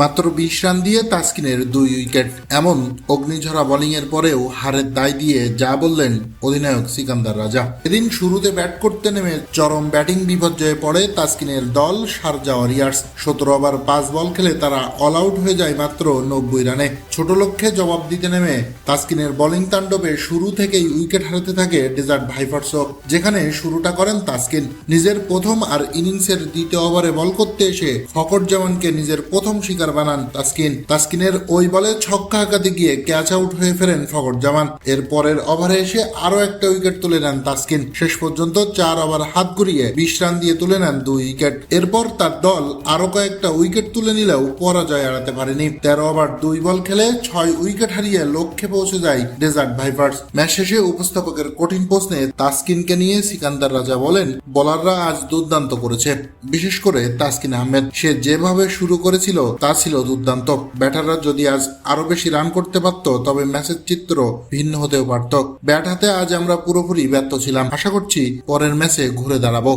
মাত্র বিশ রান দিয়ে তাসকিনের দুই উইকেট। এমন অগ্নিঝরা বোলিংয়ের পরেও হারের দায় দিয়ে যা বললেন অধিনায়ক সিকান্দার রাজা। এদিন শুরুতে ব্যাট করতে নেমে চরম ব্যাটিং বিপর্যয়ে পড়ে তাসকিনের দল শারজা ওয়ারিয়ার্স। সতেরো ওভার পাঁচ বল খেলে তারা অল আউট হয়ে যায় মাত্র নব্বই রানে। ছোট লক্ষ্যে জবাব দিতে নেমে তাসকিনের বোলিং তাণ্ডবে শুরু থেকেই উইকেট হারাতে থাকে ডেজার্ট ভাইফার্সও যেখানে শুরুটা করেন তাসকিন। নিজের প্রথম আর ইনিংসের দ্বিতীয় ওভারে বল করতে এসে ফকর জামানকে নিজের প্রথম শিকার বানান তাসকিন। তাসকিনের ওই বলে ছক্কা হাঁকাতে গিয়ে ক্যাচ আউট হয়ে ফেরেন ফকর জামান। এর পরের ওভারে এসে আরও একটা উইকেট তুলে নেন তাসকিন। শেষ পর্যন্ত চার ওভার হাত ঘুরিয়ে বিশ রান দিয়ে তুলে নেন দুই উইকেট। এরপর তার দল আরও কয়েকটা উইকেট তুলে নিলেও পরাজয় এড়াতে পারেনি। তেরো ওভার দুই বল খেলে ছয় উইকেট হারিয়ে লক্ষ্যে পৌঁছে যায় ডেজার্ট ভাইপার্স। ম্যাচ শেষে উপস্থাপকের কঠিন প্রশ্নে তাসকিনকে নিয়ে সিকান্দার রাজা বলেন, বোলাররা আজ দুর্দান্ত করেছে। বিশেষ করে তাসকিন আহমেদ। সে যেভাবে শুরু করেছিল তা ছিল দুর্দান্ত। ব্যাটাররা যদি আজ আরও বেশি রান করতে পারত, তবে ম্যাচের চিত্র ভিন্ন হতেও পারত। ব্যাট হাতে আজ আমরা পুরোপুরি ব্যর্থ ছিলাম। আশা করছি পরের ম্যাচে ঘুরে দাঁড়াবো।